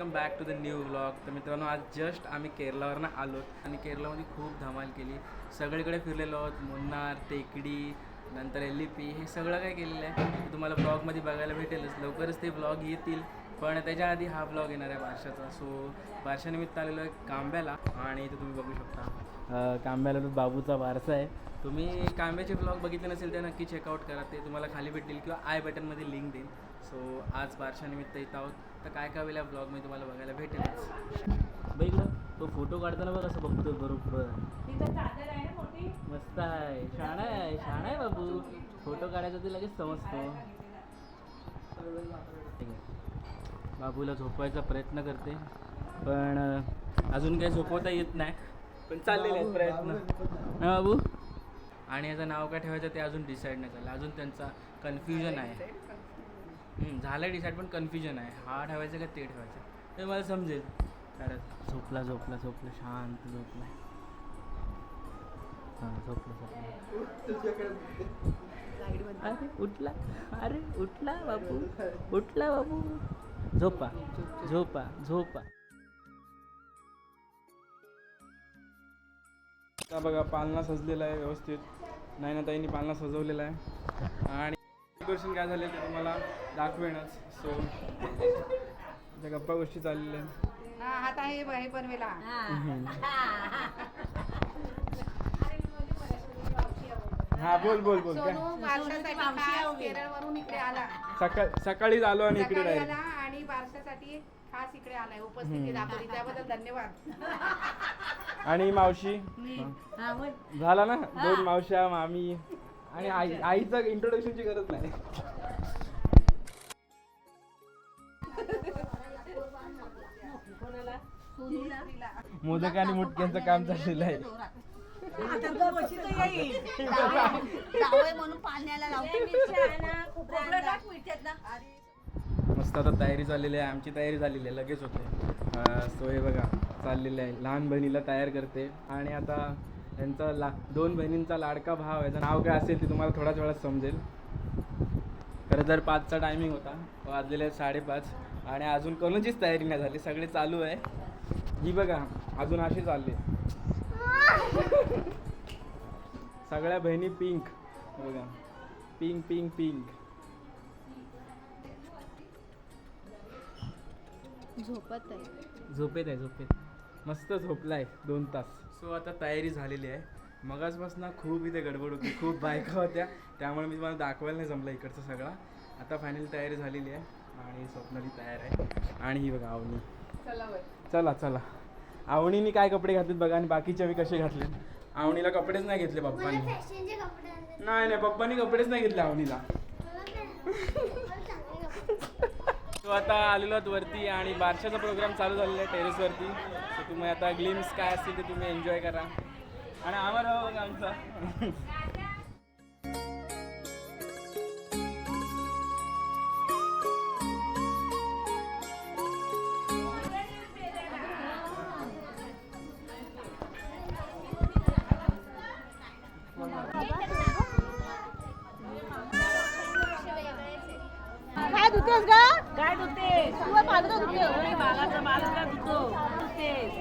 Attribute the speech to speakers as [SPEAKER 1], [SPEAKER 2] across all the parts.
[SPEAKER 1] Welcome back to the new vlog. तर मित्रांनो आज जस्ट आम्ही केरलावरनं आलो आणि केरलामध्ये खूप धमाल केली. सगळीकडे फिरलेलो आहोत मुन्नार टेकडी नंतर एल पी हे सगळं काय केलेलं आहे. तुम्हाला ब्लॉगमध्ये बघायला भेटेलच. लवकरच ते ब्लॉग येतील पण त्याच्या आधी हा ब्लॉग येणार आहे बारशाचा. सो बारशानिमित्त आलेलो आहे कांब्याला आणि इथे तुम्ही बघू शकता. कांब्याला तो बाबूचा वारसा आहे. तुम्ही कांब्याचे ब्लॉग बघितले नसेल तर नक्की चेकआउट करा. ते तुम्हाला खाली भेटतील किंवा आय बटनमध्ये लिंक देईल. सो आज बारशानिमित्त येत आहोत. तर काय काय वेळेला ब्लॉगमध्ये तुम्हाला बघायला भेटेलच. बघितलं तो फोटो काढताना बघ असं बघतो बरोबर. मस्त आहे. शाणा आहे शाणा आहे बाबू. फोटो काढायचा ते लगेच समजतो. ठीक आहे. बाबूला झोपवायचा प्रयत्न करते. पण अजून काही झोपवता येत नाही. पण चाललेले आहेत प्रयत्न. हा बाबू? आणि याचं नाव काय ठेवायचं ते अजून डिसाईड नाही झालं. अजून त्यांचा कन्फ्युजन आहे. झालं डिसाईड पण कन्फ्युजन आहे. हा ठेवायचं का ते ठेवायचं? ते मला समजेल. कारण झोपला झोपला झोपला. शांत झोपला. हां झोपला झोपला. अरे उठला. अरे उठला बाबू उठला बाबू झोपा झोपा झोपा. बघा पालना सजलेला आहे व्यवस्थित. नाही ना ताईंनी पालना सजवलेला आहे. आणि डेकोरेशन काय झाले ते तुम्हाला दाखवेनच. सो त्या गप्पा गोष्टी चाललेल्या आहेत.
[SPEAKER 2] हा हात आहे हे बनवेला.
[SPEAKER 1] हा. बोल बोल बोल. काय?
[SPEAKER 2] सोनू बारशासाठी खास केरळवरून इकडे आला.
[SPEAKER 1] सकाळ सकाळीच आलो आणि इकडे
[SPEAKER 2] सकाळी
[SPEAKER 1] डायरेक्ट
[SPEAKER 2] आला आणि बारशासाठी खास इकडे आलाय उपस्थिती दाखवली. त्याबद्दल धन्यवाद.
[SPEAKER 1] आणि मावशी?
[SPEAKER 2] हा, बोल.
[SPEAKER 1] झाला ना? दोन मावश्या मामी. आणि आई आईचं इंट्रोडक्शनची गरज नाही. मोदक आणि मुटक्यांचं काम चाललेलं आहे.
[SPEAKER 3] जावई म्हणून पाण्याला
[SPEAKER 1] मस्त आता तयारी चाललेली आहे. आमची तयारी झालेली आहे. लगेच होते. सो हे बघा चाललेलं आहे. लहान बहिणीला तयार करते. आणि आता यांचा ला दोन बहिणींचा लाडका भाव याचं नाव काय असेल ते तुम्हाला थोड्याच वेळात समजेल. खरं तर पाचचा टायमिंग होता. वाजलेले आहेत साडेपाच. आणि अजून कोणाचीच तयारी नाही झाली. सगळे चालू आहे. ही बघा अजून असे चालले. सगळ्या बहिणी पिंक बघा. पिंक पिंक पिंक
[SPEAKER 3] झोपत आहे.
[SPEAKER 1] झोपेत आहे झोपेत. मस्त झोपलाय दोन तास. सो आता तयारी झालेली आहे. मगाचपासून खूप इथे गडबड होती खूप बायका होत्या. त्यामुळे मी तुम्हाला दाखवायला नाही जमलं इकडचं सगळं. आता फायनली तयारी झालेली आहे आणि स्वप्नाली तयार आहे. आणि ही बघा आवनी. चला चला आवणीने काय कपडे घातलेत बघा आणि बाकीचे मी कसे घातले आवणीला कपडेच नाही घेतले पप्पांनी. नाही नाही पप्पांनी कपडेच नाही घेतले आवणीला सो आता आलेलो आहोत वरती आणि बारशाचा प्रोग्राम चालू झालेला आहे टेरेसवरती सो तुम्ही आता ग्लिम्स काय असतील ते तुम्ही एन्जॉय करा. आणि आम्हाला हो, बघा आमचा.
[SPEAKER 3] काय धुतेस तू पालक धुते. बागाचा बालका धुतो. धुतेस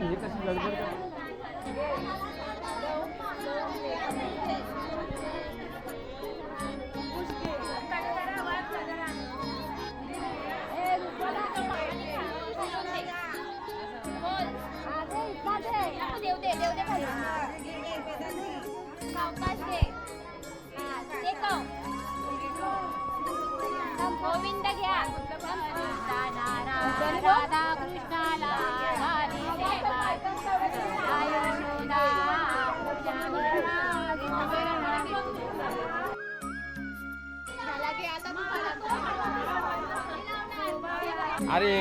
[SPEAKER 1] हे कशी गडबड अरे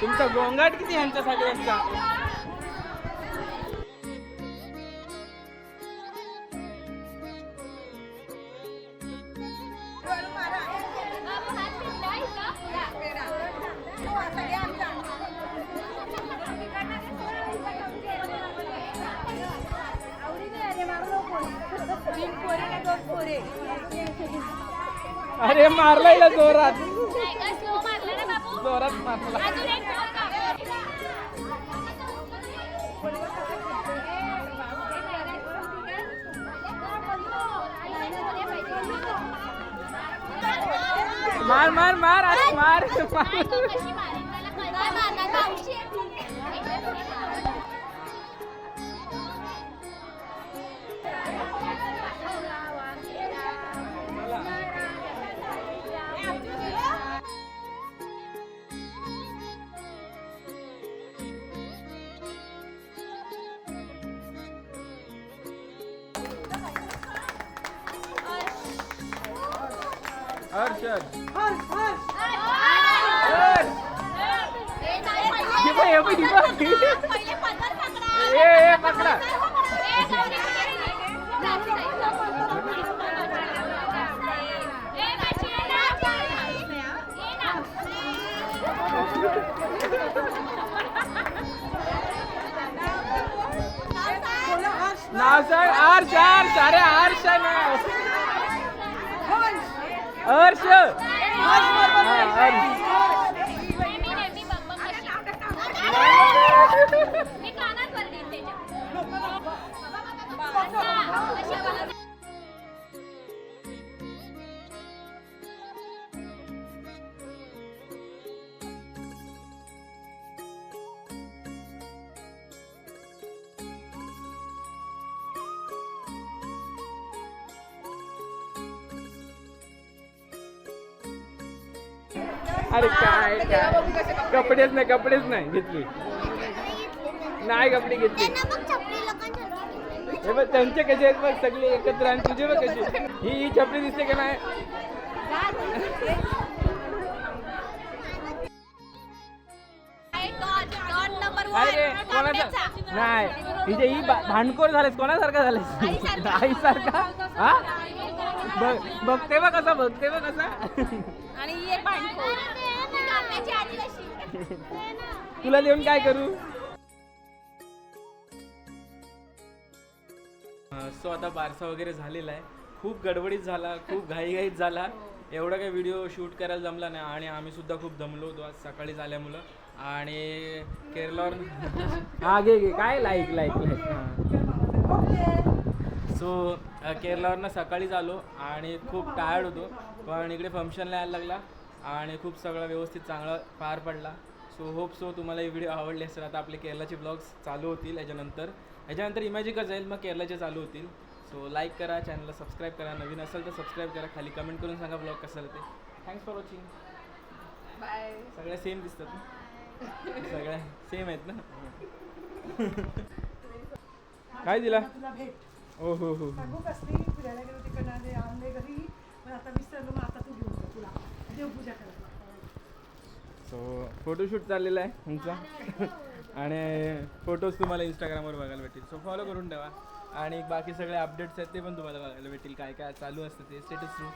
[SPEAKER 1] तुमचा गोंगाट किती यांच्या सगळ्यांचा अरे मारलाय जोरात. जोरात मारला. मार मार मार मार. मार.
[SPEAKER 4] पहिले पदर पकडा.
[SPEAKER 1] नाव सांग हर्ष हर्ष अरे हर्ष नाव हर्ष हा, अरे काय काय? कपडेच नाही कपडेच नाही घेतली. नाही कपडे घेतली. हे बघ त्यांचे कसे आहेत बघ सगळे एकत्र आणि तुझे बघ कसे ही ही छपरी दिसते का नाही. अरे कोणाचा. नाही. हिचे ही भांडखोर झालेस कोणासारखा झालेस.
[SPEAKER 4] आईसारखा?
[SPEAKER 1] हा? बघ बघते बघ कसा बघते बघ कसा?
[SPEAKER 4] आणि ही एक भांडखोर.
[SPEAKER 1] तुला देऊन काय करू? सो आता बारसा वगैरे झालेला आहे. खूप गडबडीत झाला खूप घाईघाईत झाला. एवढा काही व्हिडिओ शूट करायला जमला नाही आणि आम्ही सुद्धा खूप दमलो होतो आज सकाळी झाल्यामुळं आणि केरलावर हा घे घे. काय? लाईक लाईक लाईक सो केरलावरनं सकाळीच आलो आणि खूप टायर्ड होतो. पण इकडे फंक्शनला यायला लागला आणि खूप सगळं व्यवस्थित चांगला पार पडला. सो होप सो तुम्हाला ही व्हिडिओ आवडली असेल. आता आपले केरलाचे ब्लॉग्स चालू होतील याच्यानंतर. याच्यानंतर इमॅजिकच जाईल मग केरलाचे चालू होतील. सो लाईक करा चॅनलला सबस्क्राईब करा. नवीन असेल तर सबस्क्राईब करा. खाली कमेंट करून सांगा ब्लॉग कसा ते. थँक्स फॉर वॉचिंग
[SPEAKER 2] बाय
[SPEAKER 1] सगळ्या सेम दिसतात ना? सगळ्या सेम आहेत ना? काय दिला?
[SPEAKER 5] तुला भेट.
[SPEAKER 1] हो हो
[SPEAKER 5] सांगू कसली फिरायला गेलो तिकडनं आले आणले घरी पण आता विसरलो मग आता तू घेऊन जा तुला. देवपूजा करायला
[SPEAKER 1] सो फोटोशूट चाललेला आहे तुमचा. आणि फोटोज तुम्हाला इंस्टाग्रामवर बघायला भेटतील. सो फॉलो करून ठेवा. आणि बाकी सगळे अपडेट्स आहेत ते पण तुम्हाला बघायला भेटतील. काय काय चालू असतं ते स्टेटस थ्रू